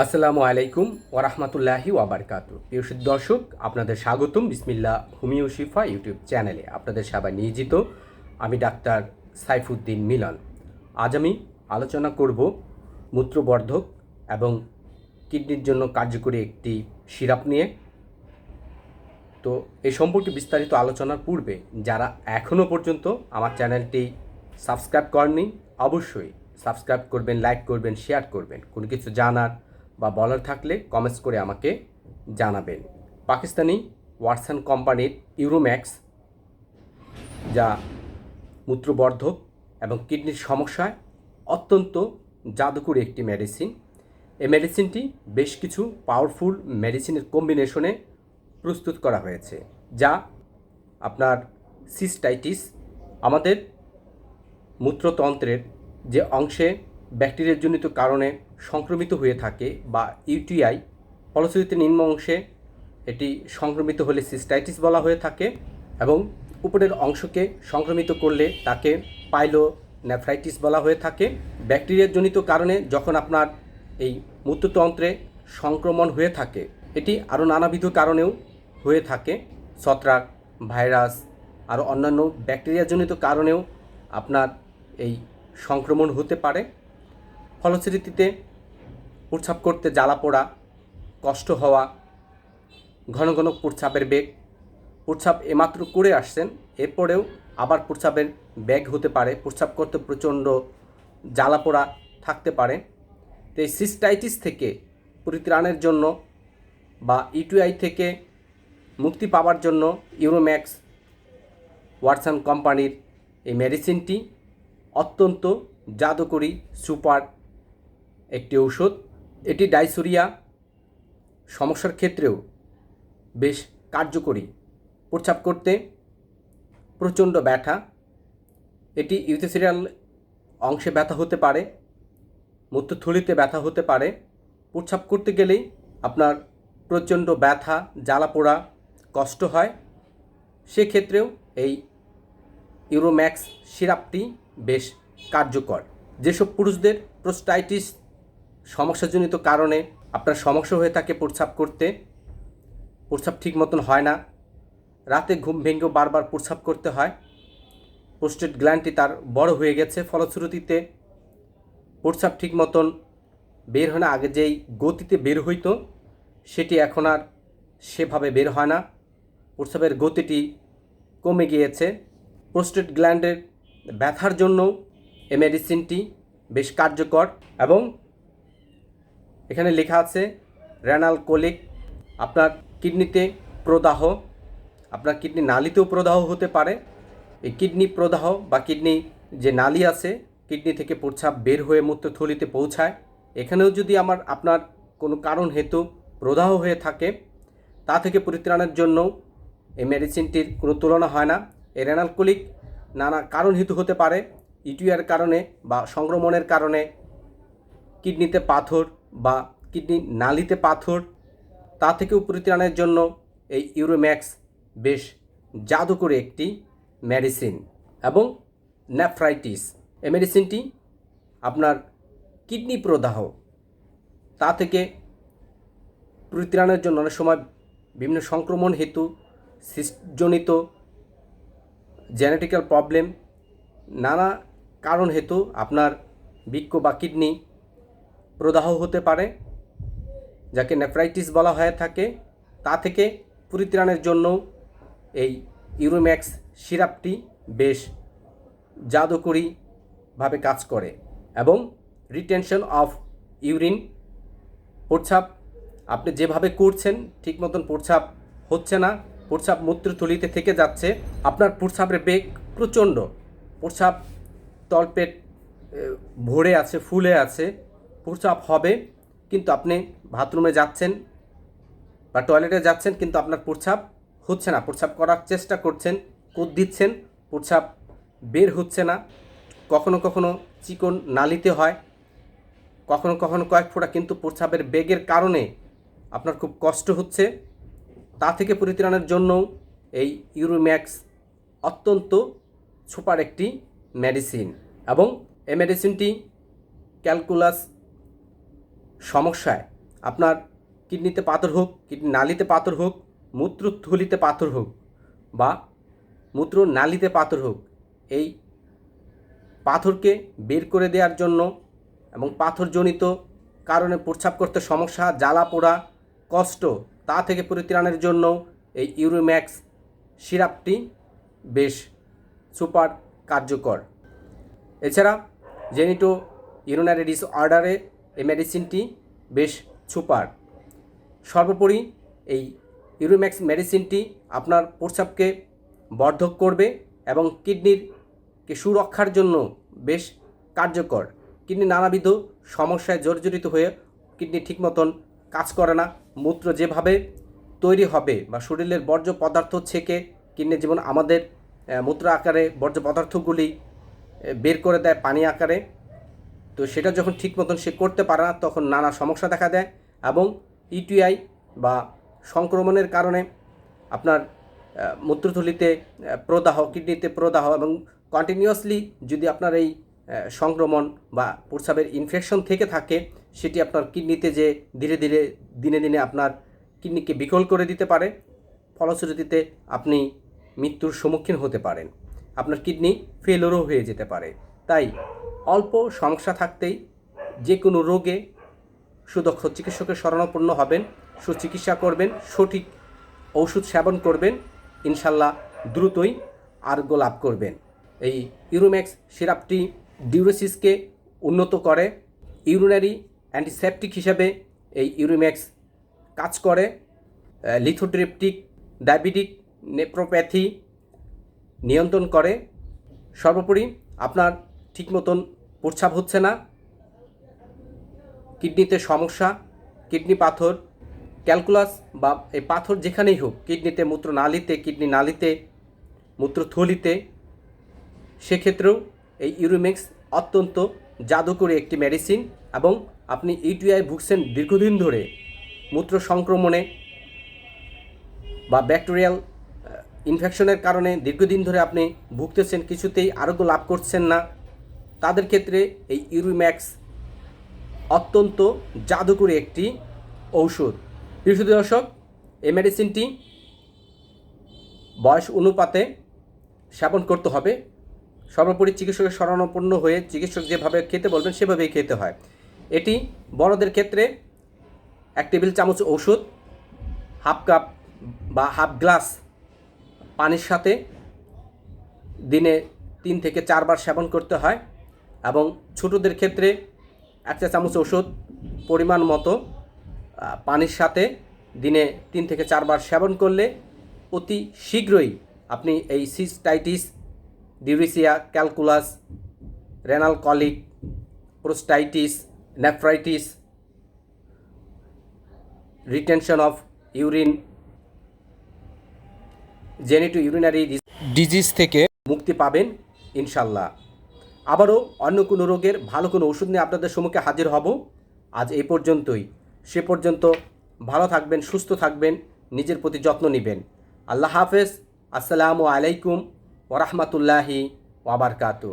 আসসালামু আলাইকুম ওরহমতুল্লাহি ওয়াবারকাত প্রিয় দর্শক, আপনাদের স্বাগতম বিসমিল্লা হুমিও শিফা ইউটিউব চ্যানেলে। আপনাদের সবাই নিয়োজিত, আমি ডাক্তার সাইফুদ্দিন মিলন। আজ আমি আলোচনা করব মূত্রবর্ধক এবং কিডনির জন্য কার্যকরী একটি সিরাপ নিয়ে। তো এই সম্পর্কে বিস্তারিত আলোচনার পূর্বে, যারা এখনও পর্যন্ত আমার চ্যানেলটি সাবস্ক্রাইব করেননি, অবশ্যই সাবস্ক্রাইব করবেন, লাইক করবেন, শেয়ার করবেন। কোনো কিছু জানার বা বলার থাকলে কমেন্টস করে আমাকে জানাবেন। পাকিস্তানি ওয়াটসন কোম্পানির ইউরোম্যাক্স, যা মূত্রবর্ধক এবং কিডনির সমস্যায় অত্যন্ত জাদুকরী একটি মেডিসিন এই মেডিসিনটি বেশ কিছু পাওয়ারফুল মেডিসিনের কম্বিনেশনে প্রস্তুত করা হয়েছে, যা আপনার সিস্টাইটিস আমাদের মূত্রতন্ত্রের যে অংশে ব্যাকটেরিয়াজনিত কারণে সংক্রমিত হয়ে থাকে বা ইউটিআই ফলশ্রুতিতে নিম্ন অংশে এটি সংক্রমিত হলে সিস্টাইটিস বলা হয়ে থাকে এবং উপরের অংশকে সংক্রমিত করলে তাকে পাইলো নেফ্রাইটিস বলা হয়ে থাকে। ব্যাকটেরিয়াজনিত কারণে যখন আপনার এই মূত্রতন্ত্রে সংক্রমণ হয়ে থাকে, এটি আরও নানাবিধ কারণেও হয়ে থাকে। ছত্রাক, ভাইরাস, আরও অন্যান্য ব্যাকটেরিয়াজনিত কারণেও আপনার এই সংক্রমণ হতে পারে। ফলশ্রুতিতে প্রস্রাব করতে জ্বালা পোড়া, কষ্ট হওয়া, ঘন ঘন প্রস্রাবের বেগ। প্রস্রাব এমাত্র করে আসছেন, এরপরেও আবার প্রস্রাবের ব্যাগ হতে পারে। প্রস্রাব করতে প্রচণ্ড জ্বালা পোড়া থাকতে পারে। তো এই সিস্টাইটিস থেকে পরিত্রাণের জন্য বা ইউটিআই থেকে মুক্তি পাওয়ার জন্য ইউরোম্যাক্স ওয়াটসন কোম্পানির এই মেডিসিনটি অত্যন্ত জাদুকরী, সুপার একটি ঔষধ, এটি ডাইসোরিয়া। সমস্যার ক্ষেত্রেও বেশ কার্যকরী। প্রস্রাব করতে প্রচণ্ড ব্যথা। এটি ইউথেসিরিয়াল অংশে ব্যথা হতে পারে মূত্রথলিতে ব্যথা হতে পারে। প্রস্রাব করতে গেলেই আপনার প্রচণ্ড ব্যথা, জ্বালা পোড়া কষ্ট হয়। সেক্ষেত্রেও এই ইউরোম্যাক্স সিরাপটি বেশ কার্যকর। যেসব পুরুষদের প্রোস্টাইটিস সমস্যাজনিত কারণে আপনার সমস্যা হয়ে থাকে প্রস্রাব করতে, প্রস্রাব ঠিক মতন হয় না। রাতে ঘুম ভেঙেও বারবার প্রস্রাব করতে হয়। পোস্টেড গ্ল্যান্ডটি তার বড় হয়ে গেছে, ফলশ্রুতিতে প্রস্রাব ঠিক মতন বের হয় না। আগে যেই গতিতে বের হইতো, সেটি এখন আর সেভাবে বের হয় না। প্রস্রাবের গতিটি কমে গিয়েছে। প্রোস্টেট গ্ল্যান্ডের ব্যথার জন্য এই মেডিসিনটি বেশ কার্যকর এবং এখানে লেখা আছে, রেনাল কোলিক, আপনার কিডনিতে প্রদাহ, আপনার কিডনি নালিতেও প্রদাহ হতে পারে। এই কিডনি প্রদাহ বা কিডনি যে নালি আছে, কিডনি থেকে প্রস্রাব বের হয়ে মূত্রথলিতে পৌঁছায়। এখানেও যদি আমার, আপনার কোনো কারণ হেতু প্রদাহ হয়ে থাকে, তা থেকে পরিত্রাণের জন্য এই মেডিসিনটির কোনো তুলনা হয় না। এই রেনাল কোলিক নানা কারণ হেতু হতে পারে। ইটিআর কারণে বা সংক্রমণের কারণে কিডনিতে পাথর বা কিডনি নালিতে পাথর, তা থেকেও পরিত্রাণের জন্য এই ইউরোম্যাক্স বেশ জাদুকরী একটি মেডিসিন এবং নেফ্রাইটিস। এই মেডিসিনটি আপনার কিডনি প্রদাহ, তা থেকে পরিত্রাণের জন্য অনেক সময় বিভিন্ন সংক্রমণ হেতু সিস্টজনিত জেনেটিক্যাল প্রবলেম, নানা কারণ হেতু আপনার বৃক্ক বা কিডনি প্রদাহ হতে পারে, যাকে নেফ্রাইটিস বলা হয়ে থাকে। তা থেকে পরিত্রাণের জন্য এই ইউরোম্যাক্স সিরাপটি বেশ জাদুকরীভাবে কাজ করে এবং রিটেনশন অফ ইউরিন প্রস্রাব, আপনি যেভাবে করছেন, ঠিক মতন প্রস্রাব হচ্ছে না। প্রস্রাব মূত্রথলিতে থেকে যাচ্ছে। আপনার প্রস্রাবের বেগ প্রচণ্ড। প্রস্রাব তলপেট ভরে আছে, ফুলে আছে। প্রস্রাব হবে, কিন্তু আপনি বাথরুমে যাচ্ছেন বা টয়লেটে যাচ্ছেন, কিন্তু আপনার প্রস্রাব হচ্ছে না। প্রস্রাব করার চেষ্টা করছেন কোদ দিচ্ছেন, প্রস্রাব বের হচ্ছে না। কখনো কখনো চিকন নালিতে হয়, কখনো কখনো কয়েক ফোঁটা, কিন্তু প্রস্রাবের বেগের কারণে আপনার খুব কষ্ট হচ্ছে। তা থেকে পরিত্রাণের জন্য এই ইউরোম্যাক্স অত্যন্ত সুপার একটি মেডিসিন এবং এই মেডিসিনটি ক্যালকুলাস সমস্যায় আপনার কিডনিতে পাথর হোক, কিডনি নালিতে পাথর হোক মূত্রথলিতে পাথর হোক বা মূত্র নালিতে পাথর হোক, এই পাথরকে বের করে দেওয়ার জন্য এবং পাথরজনিত কারণে প্রস্রাব করতে সমস্যা, জ্বালা পোড়া, কষ্ট, তা থেকে পরিত্রাণের জন্য এই ইউরোম্যাক্স সিরাপটি বেশ সুপার কার্যকর। এছাড়া জেনিটো ইউরিনারি ডিসঅর্ডারে এই মেডিসিনটি বেশ সুপার। সর্বোপরি এই ইউরোম্যাক্স মেডিসিনটি আপনার প্রস্রাবকে বর্ধক করবে এবং কিডনির কে সুরক্ষার জন্য বেশ কার্যকর। কিডনি নানাবিধ সমস্যায় জর্জরিত হয়ে কিডনি ঠিক মতন কাজ করে না। মূত্র যেভাবে তৈরি হবে বা শরীরের বর্জ্য পদার্থ ছেকে কিডনি যেমন আমাদের মূত্র আকারে বর্জ্য পদার্থগুলি বের করে দেয় পানি আকারে তো সেটা যখন ঠিক মতন সে করতে পারে না, তখন নানা সমস্যা দেখা দেয় এবং ইটিআই বা সংক্রমণের কারণে আপনার মূত্রথলিতে প্রদাহ, কিডনিতে প্রদাহ এবং কন্টিনিউয়াসলি যদি আপনার এই সংক্রমণ বা প্রস্রাবের ইনফেকশন থেকে থাকে, সেটি আপনার কিডনিতে যে ধীরে ধীরে, দিনে দিনে আপনার কিডনিকে বিকল করে দিতে পারে। ফলশ্রুতিতে আপনি মৃত্যুর সম্মুখীন হতে পারেন। আপনার কিডনি ফেলোরও হয়ে যেতে পারে। তাই অল্প সমস্যা থাকতেই যে কোনো রোগে সুদক্ষ চিকিৎসকের শরণাপন্ন হবেন, সুচিকিৎসা করবেন, সঠিক ওষুধ সেবন করবেন, ইনশাল্লাহ দ্রুতই আরোগ্য লাভ করবেন। এই ইউরোম্যাক্স সিরাপটি ডিউরোসিসকে উন্নত করে, ইউরিনারি অ্যান্টিসেপটিক হিসাবে এই ইউরোম্যাক্স কাজ করে লিথোড্রিপটিক, ডায়াবেটিক, নেপ্রোপ্যাথি নিয়ন্ত্রণ করে। সর্বোপরি আপনার ঠিক মতন প্রস্রাব হচ্ছে না। কিডনিতে সমস্যা, কিডনি পাথর, ক্যালকুলাস বা এই পাথর যেখানেই হোক, কিডনিতে মূত্র নালিতে, কিডনি নালিতে মূত্রথলিতে সেক্ষেত্রেও এই ইউরোমিক্স অত্যন্ত জাদুকরী একটি মেডিসিন এবং আপনি ইউটিআই ভুগছেন দীর্ঘদিন ধরে মূত্র সংক্রমণে বা ব্যাকটেরিয়াল ইনফেকশনের কারণে দীর্ঘদিন ধরে আপনি ভুগতেছেন, কিছুতেই আরোগ্য লাভ করছেন না। তাদের ক্ষেত্রে এই ইউরিম্যাক্স অত্যন্ত জাদুকরী একটি ঔষধ। প্রিয় দর্শক, এই মেডিসিনটি বয়স অনুপাতে সেবন করতে হবে। সর্বোপরি চিকিৎসকের শরণাপন্ন হয়ে চিকিৎসক যেভাবে খেতে বলবেন, সেভাবেই খেতে হয়। এটি বড়দের ক্ষেত্রে এক টেবিল চামচ ওষুধ হাফ কাপ বা হাফ গ্লাস পানির সাথে দিনে তিন থেকে চারবার সেবন করতে হয়। এবং ছোটদের ক্ষেত্রে এক চা চামচ ওষুধ পরিমাণ মতো পানির সাথে দিনে তিন থেকে চারবার সেবন করলে অতি শীঘ্রই আপনি এই cystitis, ডিউরিসিয়া, calculus, renal colic, prostatitis, nephritis, retention of urine genito urinary disease থেকে মুক্তি পাবেন ইনশাল্লাহ। আবারও অন্য কোনো রোগের ভালো কোনো ওষুধ নিয়ে আপনাদের সম্মুখে হাজির হব। আজ এই পর্যন্তই। সে পর্যন্ত ভালো থাকবেন, সুস্থ থাকবেন, নিজের প্রতি যত্ন নেবেন। আল্লাহ হাফেজ। আসসালামু আলাইকুম ওরহমতুল্লাহি ওয়াবারকাতু